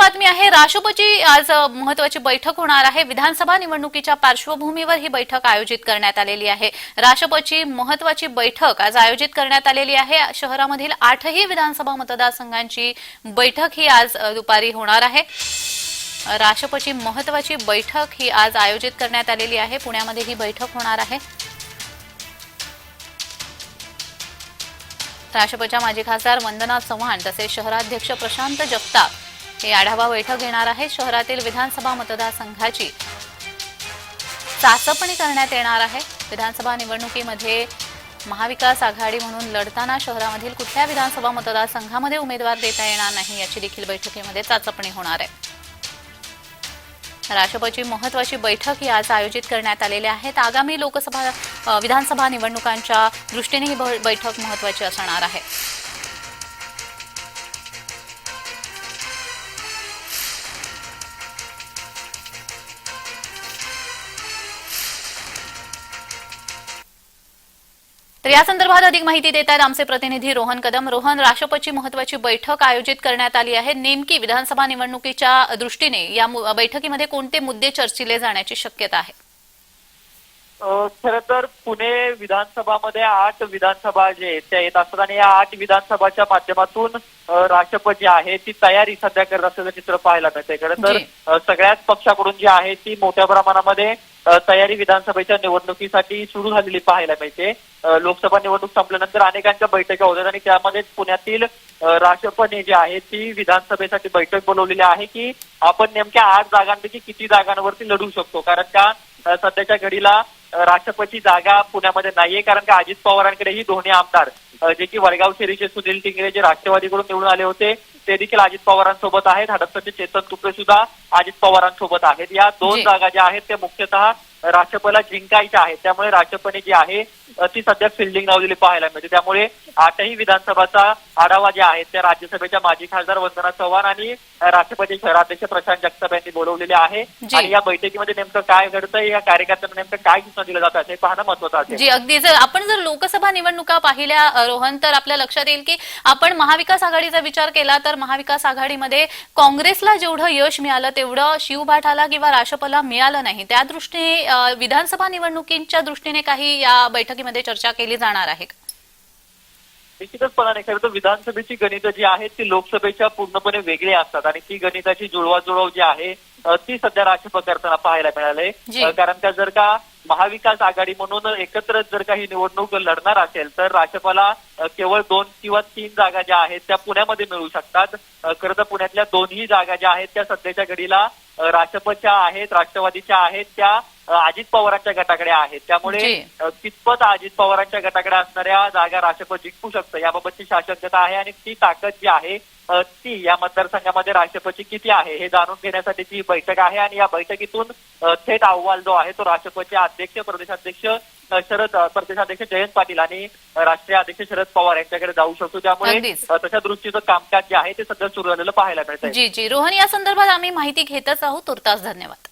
बातमी आहे राष्ट्रपती आज महत्वाची बैठक होणार आहे. विधानसभा निवडणुकीच्या पार्श्वभूमीवर ही बैठक आयोजित करण्यात आलेली आहे. राष्ट्रपती महत्वाची बैठक आज आयोजित करण्यात आलेली आहे. शहरामधील आठही विधानसभा मतदारसंघांची बैठक ही आज दुपारी होणार आहे. राष्ट्रपती महत्वाची बैठक ही आज आयोजित करण्यात आलेली आहे. पुण्यामध्ये ही बैठक होणार आहे. राष्ट्रपतीच्या माजी खासदार वंदना चव्हाण तसेच शहराध्यक्ष प्रशांत जगताप हे आढावा बैठक घेणार आहे शहरातील विधानसभा मतदारसंघाची. चाचपणी करण्यात येणार आहे. विधानसभा निवडणुकीमध्ये महाविकास आघाडी म्हणून लढताना शहरामधील कुठल्या विधानसभा मतदारसंघामध्ये उमेदवार देता येणार नाही याची देखील बैठकीमध्ये चाचपणी होणार आहे. राष्ट्रपती महत्वाची बैठक ही आज आयोजित करण्यात आलेली आहेत आगामी लोकसभा विधानसभा निवडणुकांच्या दृष्टीने ही ब- बैठक महत्वाची असणार आहे. तर या संदर्भात अधिक माहिती देत आहेत आमचे प्रतिनिधी रोहन कदम. रोहन राष्ट्रपती महत्वाची बैठक आयोजित करण्यात आली आहे. नेमकी विधानसभा निवडणुकीच्या दृष्टीने या बैठकीमध्ये कोणते मुद्दे चर्चिले जाण्याची शक्यता आहे? खर तर पुणे विधानसभामध्ये आठ विधानसभा जे त्या येत असतात आणि या आठ विधानसभाच्या माध्यमातून राष्ट्रपती आहे ती तयारी सध्या करत असल्याचं चित्र पाहायला मिळते खरं तर सगळ्याच पक्षाकडून जी आहे ती मोठ्या प्रमाणामध्ये तयारी विधानसभेच्या निवडणुकीसाठी सुरू झालेली पाहायला मिळते. लोकसभा निवडणूक संपल्यानंतर अनेकांच्या बैठका होतात आणि त्यामध्ये पुण्यातील अ, राष्ट्रपती जी आहे ती विधानसभेसाठी बैठक बोलवलेली आहे की आपण नेमक्या आठ जागांपैकी किती जागांवरती लढू शकतो? कारण त्या सध्याच्या घडीला राष्ट्रपती जागा पुण्यामध्ये नाहीये. कारण का अजित पवारांकडेही दोन्ही आमदार जे की वडगाव शेरीचे सुनील टिंगरे जे राष्ट्रवादीकडून निवडून आले होते ते देखील अजित पवारांसोबत आहेत हडपसरचे चेतन तुपे सुद्धा अजित पवारांसोबत आहेत या दोन. जागा ज्या आहेत त्या मुख्यतः राष्ट्रपतीला जिंकायच्या आहेत त्यामुळे राष्ट्रपती जी आहे ती सध्या फिल्डिंग लावलेली पाहायला मिळते. त्यामुळे आठही विधानसभाचा आढावा जे आहे त्या राज्यसभेच्या माजी खासदार वंदना चव्हाण आणि राष्ट्रपती शहराध्यक्ष प्रशांत जगताप यांनी बोलवलेले आहे. आणि या बैठकीमध्ये नेमकं काय घडतंय या कार्यकर्त्यांना नेमकं काय सूचना दिलं जातात हे पाहणं महत्वाचं असेल जी अगदी. जर आपण जर लोकसभा निवडणुका पाहिल्या रोहन तर आपल्या लक्षात येईल की आपण महाविकास आघाडीचा विचार केला तर महाविकास आघाडीमध्ये काँग्रेसला जेवढं यश मिळालं तेवढं शिवभाठाला किंवा राष्ट्रपला मिळालं नाही. त्या दृष्टीने विधानसभा निवडणुकींच्या दृष्टीने काही या बैठकीमध्ये चर्चा केली जाणार आहे का? निश्चितचपणाने खरं तर विधानसभेची गणितं जी आहेत ती लोकसभेच्या पूर्णपणे वेगळी असतात आणि ती गणिताची जुळवाजुळव जी आहे ती सध्या राष्ट्रपती करताना पाहायला मिळाले कारण का जर का महाविकास आघाडी म्हणून एकत्र जर का ही निवडणूक लढणार असेल तर राष्ट्रपाला अ, केवळ दोन किंवा तीन जागा ज्या आहेत त्या पुण्यामध्ये मिळू शकतात. खरं तर पुण्यातल्या दोन्ही जागा ज्या आहेत त्या सध्याच्या घडीला राष्ट्रपतीच्या आहेत राष्ट्रवादीच्या आहेत त्या अजित पवारांच्या गटाकडे आहेत त्यामुळे कितपत अजित पवारांच्या गटाकडे असणाऱ्या जागा राष्ट्रपती जिंकू शकतं याबाबतची शासकता आहे आणि ती ताकद जी आहे ती या मतदारसंघामध्ये राष्ट्रपती किती आहे हे जाणून घेण्यासाठीची ही बैठक आहे आणि या बैठकीतून थेट अहवाल जो आहे तो राष्ट्रपतीचे अध्यक्ष प्रदेशाध्यक्ष शरद प्रदेशाध्यक्ष जयंत पाटील आणि राष्ट्रीय अध्यक्ष शरद पवार यांच्याकडे जाऊ शकतो. त्यामुळे तशा दृष्टीचं कामकाज जे आहे ते सध्या सुरू झालेलं पाहायला मिळत जी जी. रोहन या संदर्भात आम्ही माहिती घेतच आहोत. तुर्तास धन्यवाद.